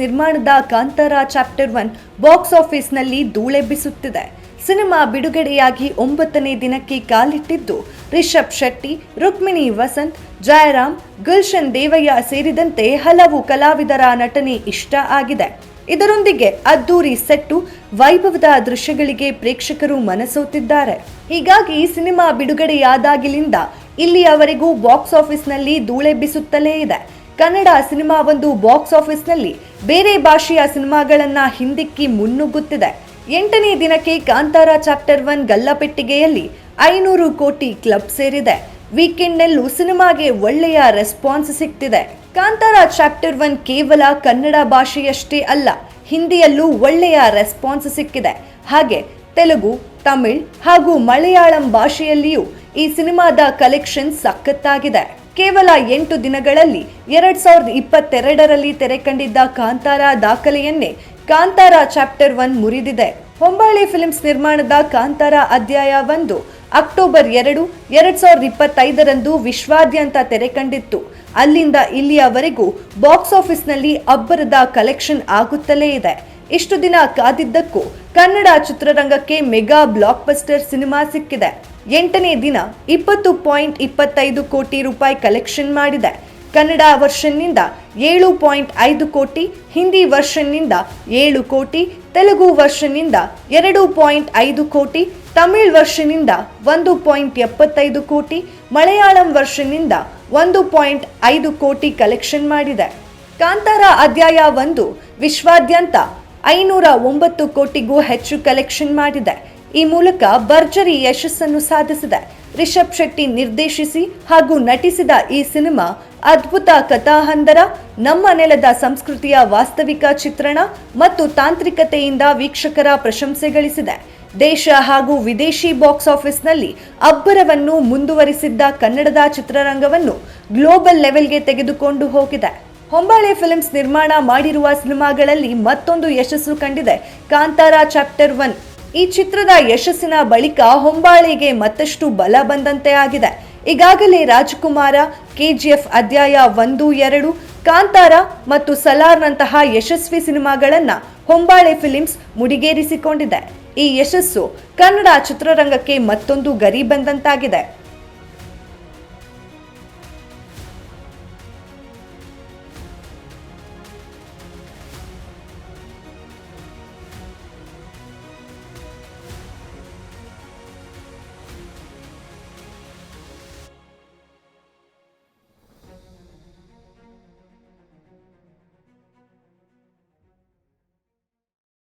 ನಿರ್ಮಾಣದ Kantara chapter one box ಆಫೀಸ್ನಲ್ಲಿ ಧೂಳೆಬ್ಬಿಸುತ್ತಿದೆ cinema ಬಿಡುಗಡೆಯಾಗಿ ಒಂಬತ್ತನೇ ದಿನಕ್ಕೆ ಕಾಲಿಟ್ಟಿದ್ದು ರಿಷಬ್ ಶೆಟ್ಟಿ, ರುಕ್ಮಿಣಿ ವಸಂತ್, ಜಯರಾಮ್, ಗುಲ್ಶನ್ ದೇವಯ್ಯ ಸೇರಿದಂತೆ ಹಲವು ಕಲಾವಿದರ ನಟನೆ ಇಷ್ಟ ಆಗಿದೆ. ಇದರೊಂದಿಗೆ ಅದ್ದೂರಿ ಸೆಟ್ಟು ವೈಭವದ ದೃಶ್ಯಗಳಿಗೆ ಪ್ರೇಕ್ಷಕರು ಮನಸೋತಿದ್ದಾರೆ. ಹೀಗಾಗಿ ಸಿನಿಮಾ ಬಿಡುಗಡೆಯಾದಾಗಿಲಿಂದ ಇಲ್ಲಿಯವರೆಗೂ ಬಾಕ್ಸ್ ಆಫೀಸ್ನಲ್ಲಿ ಧೂಳೆಬ್ಬಿಸುತ್ತಲೇ ಇದೆ. ಕನ್ನಡ ಸಿನಿಮಾ ಒಂದು ಬಾಕ್ಸ್ ಆಫೀಸ್ನಲ್ಲಿ ಬೇರೆ ಭಾಷೆಯ ಸಿನಿಮಾಗಳನ್ನ ಹಿಂದಿಕ್ಕಿ ಮುನ್ನುಗ್ಗುತ್ತಿದೆ. ಎಂಟನೇ ದಿನಕ್ಕೆ ಕಾಂತಾರ ಚಾಪ್ಟರ್ ಒನ್ ಗಲ್ಲಪೆಟ್ಟಿಗೆಯಲ್ಲಿ ಐನೂರು ಕೋಟಿ ಕ್ಲಬ್ ಸೇರಿದೆ. ವೀಕೆಂಡ್ನಲ್ಲೂ ಸಿನಿಮಾಗೆ ಒಳ್ಳೆಯ ರೆಸ್ಪಾನ್ಸ್ ಸಿಗ್ತಿದೆ ಕಾಂತಾರ ಚಾಪ್ಟರ್ ಒನ್ ಕೇವಲ ಕನ್ನಡ ಭಾಷೆಯಷ್ಟೇ ಅಲ್ಲ, ಹಿಂದಿಯಲ್ಲೂ ಒಳ್ಳೆಯ ರೆಸ್ಪಾನ್ಸ್ ಸಿಕ್ಕಿದೆ. ಹಾಗೆ ತೆಲುಗು, ತಮಿಳ್ ಹಾಗೂ ಮಲಯಾಳಂ ಭಾಷೆಯಲ್ಲಿಯೂ ಈ ಸಿನಿಮಾದ ಕಲೆಕ್ಷನ್ ಸಖತ್ತಾಗಿದೆ. ಕೇವಲ ಎಂಟು ದಿನಗಳಲ್ಲಿ ಎರಡ್ ಸಾವಿರದ ಇಪ್ಪತ್ತೆರಡರಲ್ಲಿ ತೆರೆ ಕಂಡಿದ್ದ ಕಾಂತಾರ ದಾಖಲೆಯನ್ನೇ ಕಾಂತಾರ ಚಾಪ್ಟರ್ ಒನ್ ಮುರಿದಿದೆ. ಹೊಂಬಾಳೆ ಫಿಲ್ಮ್ಸ್ ನಿರ್ಮಾಣದ ಕಾಂತಾರ ಅಧ್ಯಾಯ ಒಂದು ಅಕ್ಟೋಬರ್ ಎರಡು ಎರಡ್ ಸಾವಿರದ ಇಪ್ಪತ್ತೈದರಂದು ವಿಶ್ವಾದ್ಯಂತ ತೆರೆ ಕಂಡಿತ್ತು ಅಲ್ಲಿಂದ ಇಲ್ಲಿಯವರೆಗೂ ಬಾಕ್ಸ್ ಆಫೀಸ್ನಲ್ಲಿ ಅಬ್ಬರದ ಕಲೆಕ್ಷನ್ ಆಗುತ್ತಲೇ ಇದೆ. ಇಷ್ಟು ದಿನ ಕಾದಿದ್ದಕ್ಕೂ ಕನ್ನಡ ಚಿತ್ರರಂಗಕ್ಕೆ ಮೆಗಾ ಬ್ಲಾಕ್ ಬಸ್ಟರ್ ಸಿನಿಮಾ ಸಿಕ್ಕಿದೆ. ಎಂಟನೇ ದಿನ ಇಪ್ಪತ್ತು ಪಾಯಿಂಟ್ ಇಪ್ಪತ್ತೈದು ಕೋಟಿ ರೂಪಾಯಿ ಕಲೆಕ್ಷನ್ ಮಾಡಿದೆ. ಕನ್ನಡ ವರ್ಷನ್ನಿಂದ ಏಳು ಪಾಯಿಂಟ್ ಐದು ಕೋಟಿ, ಹಿಂದಿ ವರ್ಷನ್ನಿಂದ ಏಳು ಕೋಟಿ, ತೆಲುಗು ವರ್ಷನ್ನಿಂದ ಎರಡು ಪಾಯಿಂಟ್ ಐದು ಕೋಟಿ, ತಮಿಳ್ ವರ್ಷನಿಂದ ಒಂದು ಪಾಯಿಂಟ್ ಎಪ್ಪತ್ತೈದು ಕೋಟಿ, ಮಲಯಾಳಂ ವರ್ಷನಿಂದ ಒಂದು ಪಾಯಿಂಟ್ ಐದು ಕೋಟಿ ಕಲೆಕ್ಷನ್ ಮಾಡಿದೆ. ಕಾಂತಾರ ಅಧ್ಯಾಯ ಒಂದು ವಿಶ್ವಾದ್ಯಂತ ಐನೂರ ಒಂಬತ್ತು ಕೋಟಿಗೂ ಹೆಚ್ಚು ಕಲೆಕ್ಷನ್ ಮಾಡಿದೆ. ಈ ಮೂಲಕ ಭರ್ಜರಿ ಯಶಸ್ಸನ್ನು ಸಾಧಿಸಿದೆ. ರಿಷಬ್ ಶೆಟ್ಟಿ ನಿರ್ದೇಶಿಸಿ ಹಾಗೂ ನಟಿಸಿದ ಈ ಸಿನಿಮಾ ಅದ್ಭುತ ಕಥಾಹಂದರ, ನಮ್ಮ ನೆಲದ ಸಂಸ್ಕೃತಿಯ ವಾಸ್ತವಿಕ ಚಿತ್ರಣ ಮತ್ತು ತಾಂತ್ರಿಕತೆಯಿಂದ ವೀಕ್ಷಕರ ಪ್ರಶಂಸೆ ಗಳಿಸಿದೆ. ದೇಶ ಹಾಗೂ ವಿದೇಶಿ ಬಾಕ್ಸ್ ಆಫೀಸ್ನಲ್ಲಿ ಅಬ್ಬರವನ್ನು ಮುಂದುವರಿಸಿದ್ದ ಕನ್ನಡದ ಚಿತ್ರರಂಗವನ್ನು ಗ್ಲೋಬಲ್ ಲೆವೆಲ್ಗೆ ತೆಗೆದುಕೊಂಡು ಹೋಗಿದೆ. ಹೊಂಬಾಳೆ ಫಿಲ್ಮ್ಸ್ ನಿರ್ಮಾಣ ಮಾಡಿರುವ ಸಿನಿಮಾಗಳಲ್ಲಿ ಮತ್ತೊಂದು ಯಶಸ್ಸು ಕಂಡಿದೆ. Kantara chapter one. ಈ ಚಿತ್ರದ ಯಶಸ್ಸಿನ ಬಳಿಕ ಹೊಂಬಾಳೆಗೆ ಮತ್ತಷ್ಟು ಬಲ ಬಂದಂತೆ ಆಗಿದೆ. ಈಗಾಗಲೇ ರಾಜಕುಮಾರ, ಕೆಜಿಎಫ್ ಅಧ್ಯಾಯ ಒಂದು, ಎರಡು, ಕಾಂತಾರ ಮತ್ತು ಸಲಾರ್ನಂತಹ ಯಶಸ್ವಿ ಸಿನಿಮಾಗಳನ್ನು ಹೊಂಬಾಳೆ ಫಿಲಿಮ್ಸ್ ಮುಡಿಗೇರಿಸಿಕೊಂಡಿದೆ. ಈ ಯಶಸ್ಸು ಕನ್ನಡ ಚಿತ್ರರಂಗಕ್ಕೆ ಮತ್ತೊಂದು ಗರಿ ಬಂದಂತಾಗಿದೆ.